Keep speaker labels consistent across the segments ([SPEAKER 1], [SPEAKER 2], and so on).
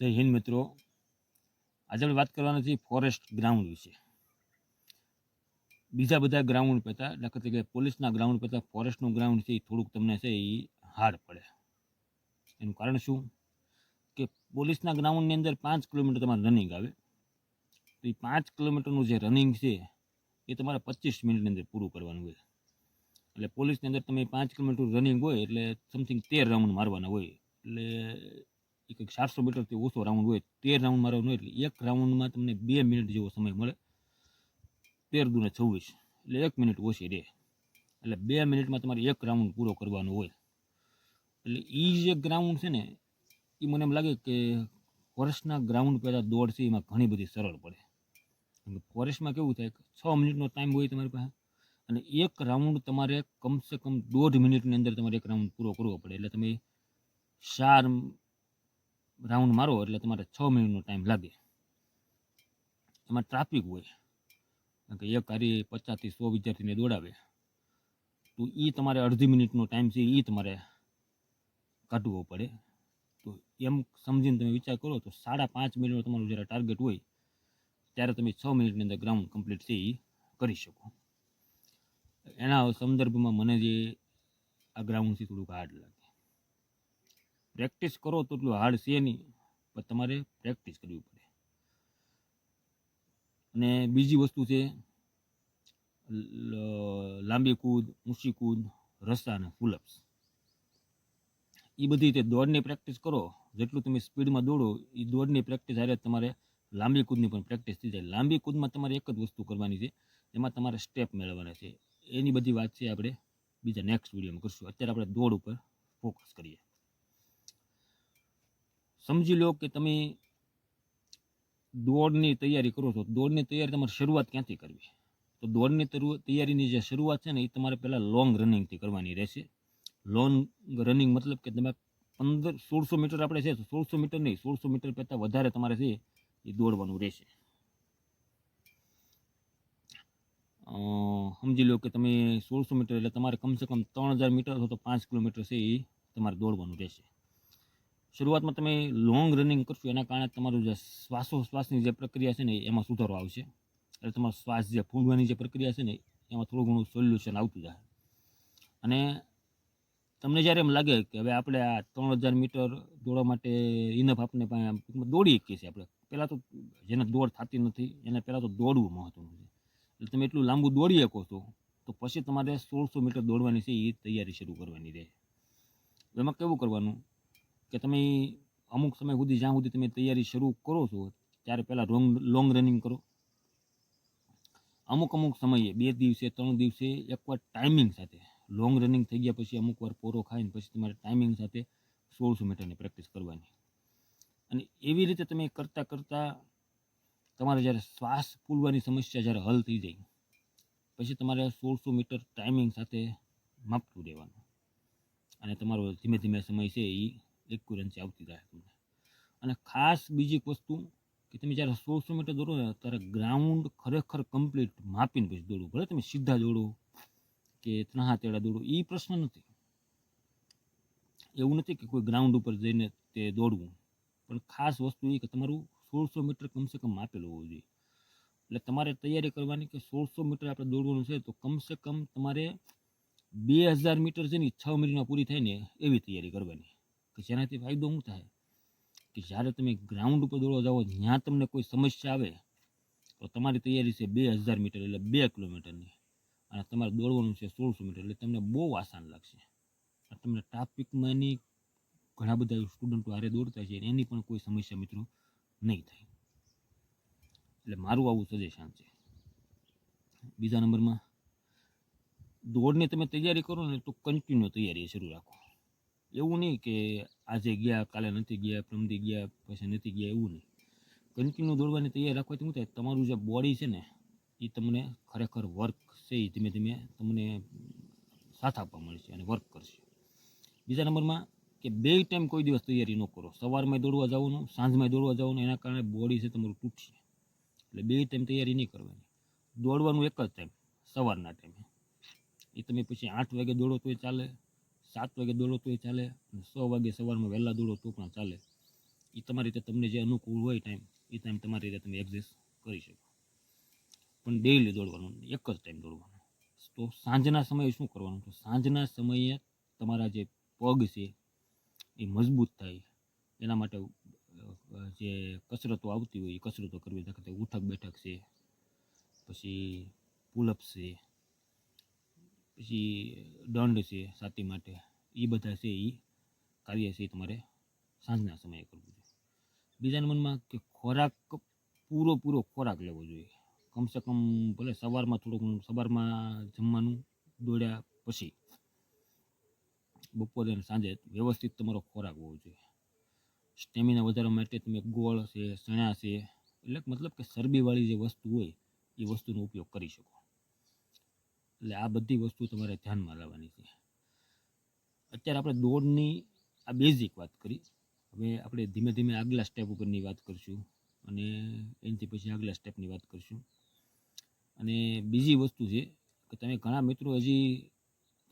[SPEAKER 1] જય હિન્દ મિત્રો. આજે આપણે વાત કરવાના છે ફોરેસ્ટ ગ્રાઉન્ડ વિશે. બીજા બધા ગ્રાઉન્ડ પહેતા દાખલા તરીકે પોલીસના ગ્રાઉન્ડ પહેલાં ફોરેસ્ટનું ગ્રાઉન્ડ છે એ થોડુંક તમને છે એ હાર્ડ પડે. એનું કારણ શું? કે પોલીસના ગ્રાઉન્ડની અંદર પાંચ કિલોમીટર તમારે રનિંગ આવે. તો એ પાંચ કિલોમીટરનું જે રનિંગ છે, એ તમારે પચીસ મિનિટની અંદર પૂરું કરવાનું હોય. એટલે પોલીસની અંદર તમે પાંચ કિલોમીટર રનિંગ હોય એટલે સમથિંગ તેર રાઉન્ડ મારવાના હોય. એટલે એ કંઈક ચારસો મીટરથી ઓછો રાઉન્ડ હોય, તેર રાઉન્ડ મારવાનું હોય એટલે એક રાઉન્ડમાં તમને બે મિનિટ જેવો સમય મળે. તેર દુને છવ્વીસ, એટલે એક મિનિટ ઓછી રહે એટલે બે મિનિટમાં તમારે એક રાઉન્ડ પૂરો કરવાનો હોય. એટલે એ જે ગ્રાઉન્ડ છે ને એ મને એમ લાગે કે ફોરેસ્ટના ગ્રાઉન્ડ પહેલાં દોડ છે, એમાં ઘણી બધી સરળ પડે. કેમ ફોરેસ્ટમાં કેવું થાય છ મિનિટનો ટાઈમ હોય તમારી પાસે, અને એક રાઉન્ડ તમારે કમસે કમ દોઢ મિનિટની અંદર તમારે એક રાઉન્ડ પૂરો કરવો પડે. એટલે તમે ચાર રાઉન્ડ મારો એટલે તમારે છ મિનિટનો ટાઈમ લાગે. એમાં ટ્રાફિક હોય. કારણ કે એક હારી પચાસથી સો વિદ્યાર્થીને દોડાવે. તો એ તમારે અડધી મિનિટનો ટાઈમ છે એ તમારે કાઢવો પડે. તો એમ સમજીને તમે વિચાર કરો તો સાડા પાંચ મિનિટનો તમારું જ્યારે ટાર્ગેટ હોય, ત્યારે તમે છ મિનિટની અંદર ગ્રાઉન્ડ કમ્પ્લીટ છે એ કરી શકો. એના સંદર્ભમાં મને જે આ ગ્રાઉન્ડથી થોડુંક હાર્ડ લાગે. પ્રેક્ટિસ કરો તો એટલું હાર્ડ છે નહીં, પણ તમારે પ્રેક્ટિસ કરવી પડે. અને બીજી વસ્તુ છે લાંબી કૂદ, ઊંચી કૂદ, રસ્તા અને ફૂલઅપ્સ એ બધી રીતે દોડની પ્રેક્ટિસ કરો, જેટલું તમે સ્પીડમાં દોડો એ દોડની પ્રેક્ટિસ હારે તમારે લાંબી કૂદની પણ પ્રેક્ટિસ થઈ જાય. લાંબી કૂદમાં તમારે એક જ વસ્તુ કરવાની છે, એમાં તમારે સ્ટેપ મેળવવાના છે. એની બધી વાત છે આપણે બીજા નેક્સ્ટ વિડીયોમાં કરશું. અત્યારે આપણે દોડ ઉપર ફોકસ કરીએ. સમજી લો કે તમે દોડની તૈયારી કરો છો. દોડની તૈયારી તમારે શરૂઆત ક્યાંથી કરવી? તો દોડની તૈયારીની જે શરૂઆત છે ને, એ તમારે પહેલાં લોંગ રનિંગથી કરવાની રહેશે. લોંગ રનિંગ મતલબ કે તમે પંદર, સોળસો મીટર આપણે છે સોળસો મીટર નહીં, સોળસો મીટર કરતાં વધારે તમારે છે, એ દોડવાનું રહેશે. સમજી લો કે તમે સોળસો મીટર એટલે તમારે કમસે કમ ત્રણ હજાર મીટર અથવા તો પાંચ કિલોમીટર છે એ તમારે દોડવાનું રહેશે. શરૂઆતમાં તમે લોંગ રનિંગ કરશો, એના કારણે તમારું જે શ્વાસોશ્વાસની જે પ્રક્રિયા છે ને, એમાં સુધારો આવશે. એટલે તમારો શ્વાસ જે ફૂંડવાની જે પ્રક્રિયા છે ને, એમાં થોડું ઘણું સોલ્યુશન આવતું જાય. અને તમને જ્યારે એમ લાગે કે હવે આપણે આ ત્રણ હજાર મીટર દોડવા માટે ઇનફ આપણે દોડી શકીએ છીએ આપણે. પહેલાં તો જેને દોડ થતી નથી, એને પહેલાં તો દોડવું મહત્ત્વનું છે. એટલે તમે એટલું લાંબુ દોડી શકો છો, તો પછી તમારે સોળસો મીટર દોડવાની છે એ તૈયારી શરૂ કરવાની રહે. એમાં કેવું કરવાનું? કે તમે અમુક સમય સુધી જ્યાં સુધી તમે તૈયારી શરૂ કરો છો, ત્યારે પહેલાં લોંગ લોંગ રનિંગ કરો. અમુક અમુક સમયે, બે દિવસે, ત્રણ દિવસે, એકવાર ટાઈમિંગ સાથે. લોંગ રનિંગ થઈ ગયા પછી અમુક વાર પોરો ખાઈને પછી તમારે ટાઈમિંગ સાથે સોળસો મીટરની પ્રેક્ટિસ કરવાની. અને એવી રીતે તમે કરતાં કરતાં તમારે જ્યારે શ્વાસ ફૂલવાની સમસ્યા જ્યારે હલ થઈ જાય, પછી તમારે સોળસો મીટર ટાઈમિંગ સાથે માપતું રહેવાનું. અને તમારો ધીમે ધીમે સમય છે એ એક્યુરન્સી આવતી રહે તમને. અને ખાસ બીજી એક વસ્તુ કે તમે જ્યારે સોળસો મીટર દોડો ને ત્યારે ગ્રાઉન્ડ ખરેખર કમ્પ્લીટ માપીને પછી દોડવું ભલે તમે સીધા દોડો કે ત્રણા તેડા દોડો એ પ્રશ્ન નથી. એવું નથી કે કોઈ ગ્રાઉન્ડ ઉપર જઈને તે દોડવું. પણ ખાસ વસ્તુ એ કે તમારું સોળસો મીટર કમસે કમ માપેલું હોવું જોઈએ. એટલે તમારે તૈયારી કરવાની કે સોળસો મીટર આપણે દોડવાનું છે તો કમસે કમ તમારે બે હજાર મીટર છે ને છ મિનિટમાં પૂરી થાય ને એવી તૈયારી કરવાની. કે જેનાથી ફાયદો શું થાય? કે જ્યારે તમે ગ્રાઉન્ડ ઉપર દોડવા જાઓ, જ્યાં તમને કોઈ સમસ્યા આવે, તો તમારી તૈયારી છે બે હજાર મીટર એટલે બે કિલોમીટરની. અને તમારે દોડવાનું છે સોળસો મીટર એટલે તમને બહુ આસાન લાગશે. તમને ટ્રાફિકમાં એની ઘણા બધા સ્ટુડન્ટો હારે દોડતા છે, એની પણ કોઈ સમસ્યા મિત્રો નહીં થાય. એટલે મારું આવું સજેશન છે. બીજા નંબરમાં, દોડની તમે તૈયારી કરો ને તો કન્ટિન્યુ તૈયારી શરૂ રાખો. એવું નહીં કે આજે ગયા, કાલે નથી ગયા પ્રમદી ગયા, પછી નથી ગયા, એવું નહીં. કન્ટિન્યુ દોડવાની તૈયારી રાખવાથી શું થાય? તમારું જે બોડી છે ને, એ તમને ખરેખર વર્ક છે એ ધીમે ધીમે તમને સાથ આપવા મળશે અને વર્ક કરશે. બીજા નંબરમાં કે બે ટાઈમ કોઈ દિવસ તૈયારી ન કરો. સવારમાં દોડવા જવાનું સાંજમાં દોડવા જવાનું, એના કારણે બોડી છે તમારું તૂટશે. એટલે બે ટાઈમ તૈયારી નહીં કરવાની. દોડવાનું એક જ ટાઈમ સવારના ટાઈમે એ તમે પછી આઠ વાગે દોડો તોય ચાલે. સાત વાગે દોડો તોય ચાલે અને સો વાગે સવારમાં વહેલા દોડો તો પણ ચાલે. એ તમારી રીતે તમને જે અનુકૂળ હોય ટાઈમ એ ટાઈમ તમારી રીતે તમે એડજસ્ટ કરી શકો. પણ ડેઈલી દોડવાનું એક જ ટાઈમ દોડવાનું. તો સાંજના સમયે શું કરવાનું? તો સાંજના સમયે તમારા જે પગ છે, એ મજબૂત થાય. એના માટે જે કસરતો આવતી હોય, એ કસરતો કરવી. દાખલા ઉઠક બેઠક છે, પછી પુલઅપ છે પછી દંડ છે સાતી માટે. એ બધા છે એ કાર્ય છે તમારે સાંજના સમયે કરવું જોઈએ. બીજાના મનમાં કે ખોરાક પૂરો પૂરો ખોરાક લેવો જોઈએ. કમસે કમ ભલે સવારમાં થોડુંક સવારમાં જમવાનું દોડ્યા પછી બપોરે અને સાંજે વ્યવસ્થિત તમારો ખોરાક હોવો જોઈએ. સ્ટેમિના વધારવા માટે તમે ગોળ છે, ચણા છે, એટલે મતલબ કે ચરબીવાળી જે વસ્તુ હોય એ વસ્તુનો ઉપયોગ કરી શકો. એટલે આ બધી વસ્તુ તમારે ધ્યાનમાં લાવવાની છે. અત્યારે આપણે દોડની આ બેઝિક વાત કરી. હવે આપણે ધીમે ધીમે આગલા સ્ટેપ ઉપરની વાત કરીશું અને એનાથી પછી આગલા સ્ટેપની વાત કરીશું. અને બીજી વસ્તુ છે કે તમે ઘણા મિત્રો હજી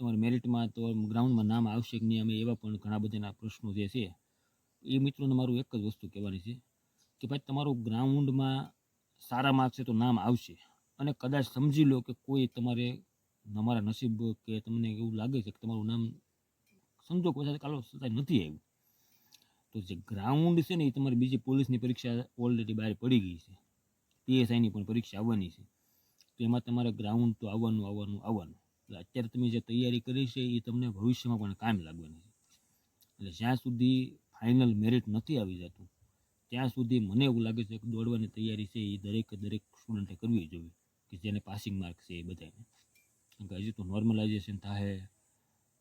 [SPEAKER 1] તમારી મેરિટમાં તો ગ્રાઉન્ડમાં નામ આવશે કે નહીં અમે એવા પણ ઘણા બધાના પ્રશ્નો જે છે, એ મિત્રોને મારું એક જ વસ્તુ કહેવાની છે કે ભાઈ તમારું ગ્રાઉન્ડમાં સારા માર્ક્સ તો નામ આવશે. અને કદાચ સમજી લો કે કોઈ તમારે તમારા નસીબ કે તમને એવું લાગે છે કે તમારું નામ સંજોગ વસાત કાલો છતાંય નથી આવ્યું. તો જે ગ્રાઉન્ડ છે ને એ તમારી બીજી પોલીસની પરીક્ષા ઓલરેડી બહાર પડી ગઈ છે. પીએસઆઈની પણ પરીક્ષા આવવાની છે. તો એમાં તમારે ગ્રાઉન્ડ તો આવવાનું આવવાનું આવવાનું. એટલે અત્યારે તમે જે તૈયારી કરી છે એ તમને ભવિષ્યમાં પણ કામ લાગવાની છે. એટલે જ્યાં સુધી ફાઇનલ મેરિટ નથી આવી જતું, ત્યાં સુધી મને એવું લાગે છે કે દોડવાની તૈયારી છે એ દરેક દરેક સ્ટુડન્ટે કરવી જોઈએ, કે જેને પાસિંગ માર્ક છે એ બધાને. કે હજી તો નોર્મલાઇઝેશન થાય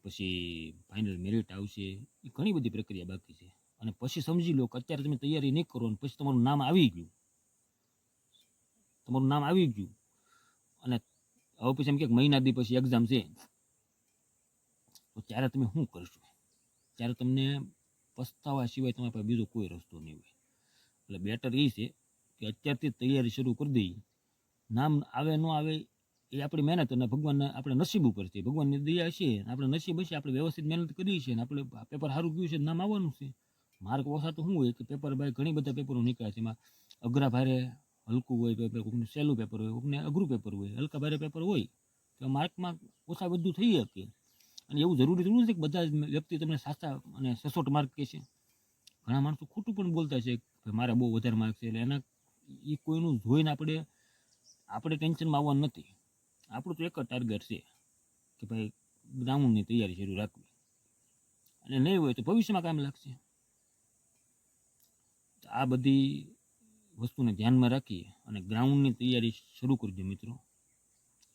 [SPEAKER 1] પછી ફાઇનલ મેરિટ આવશે એ ઘણી બધી પ્રક્રિયા બાકી છે. અને પછી સમજી લો કે અત્યારે તમે તૈયારી નહીં કરો અને પછી તમારું નામ આવી ગયું. તમારું નામ આવી ગયું. અને હવે પછી એમ કે મહિના દી પછી એક્ઝામ છે. તો ત્યારે તમે શું કરશો? ત્યારે તમને પસ્તાવા સિવાય તમારી પાસે બીજો કોઈ રસ્તો નહીં હોય. એટલે બેટર એ છે કે અત્યારથી તૈયારી શરૂ કરી દઈએ નામ આવે ન આવે એ આપણી મહેનત અને ભગવાનના આપણે નસીબ ઉપર છે. ભગવાનની દયા છે આપણે નસીબ હશે, આપણે વ્યવસ્થિત મહેનત કરીએ છીએ અને આપણે પેપર સારું ગયું છે નામ આવવાનું છે. માર્ક ઓછા તો શું હોય કે પેપર બાય ઘણી બધા પેપરો નીકળ્યા છે. એમાં અઘરા ભારે હલકું હોય પેપર કોઈકનું સહેલું પેપર હોય કોઈકને અઘરું પેપર હોય, હલકા ભારે પેપર હોય, તો માર્કમાં ઓછા બધું થઈ શકે. અને એવું જરૂરી થોડું નથી કે બધા વ્યક્તિ તમને સાચા અને સચોટ માર્ક કહે છે. ઘણા માણસો ખોટું પણ બોલતા છે કે મારા બહુ વધારે માર્ક છે, એટલે એના એ કોઈનું જોઈને આપણે આપણે ટેન્શનમાં આવવાનું નથી. આપણું તો એક જ ટાર્ગેટ છે કે ભાઈ ગ્રાઉન્ડની તૈયારી શરૂ રાખવી. અને નહીં હોય તો ભવિષ્યમાં કામ લાગશે. આ બધી વસ્તુને ધ્યાનમાં રાખી અને ગ્રાઉન્ડની તૈયારી શરૂ કરજો મિત્રો.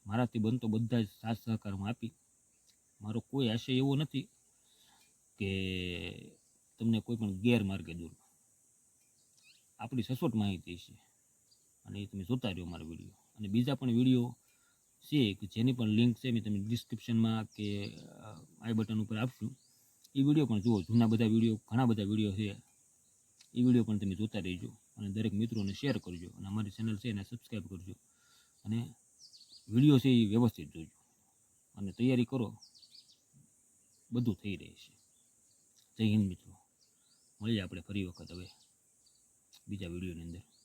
[SPEAKER 1] મારાથી બનતો બધા જ સાથ સહકાર હું આપી. મારો કોઈ આશય એવો નથી કે તમને કોઈ પણ ગેરમાર્ગે દૂર આપણી સચોટ માહિતી છે. અને એ તમે જોતા રહ્યો મારો વીડિયો. અને બીજા પણ વીડિયો છે કે જેની પણ લિંક છે મેં તમને ડિસ્ક્રિપ્શનમાં કે આઈ બટન ઉપર આપશું. એ વીડિયો પણ જુઓ, જૂના બધા વીડિયો ઘણા બધા વીડિયો છે. એ વીડિયો પણ તમે જોતા રહેજો અને દરેક મિત્રોને શેર કરજો અને અમારી ચેનલ છે એને સબસ્ક્રાઈબ કરજો. અને વીડિયો છે એ વ્યવસ્થિત જોજો. અને તૈયારી કરો. બધું થઈ રહે છે. જય હિન્દ મિત્રો. મળીએ આપણે ફરી વખત હવે બીજા વિડીયોની અંદર.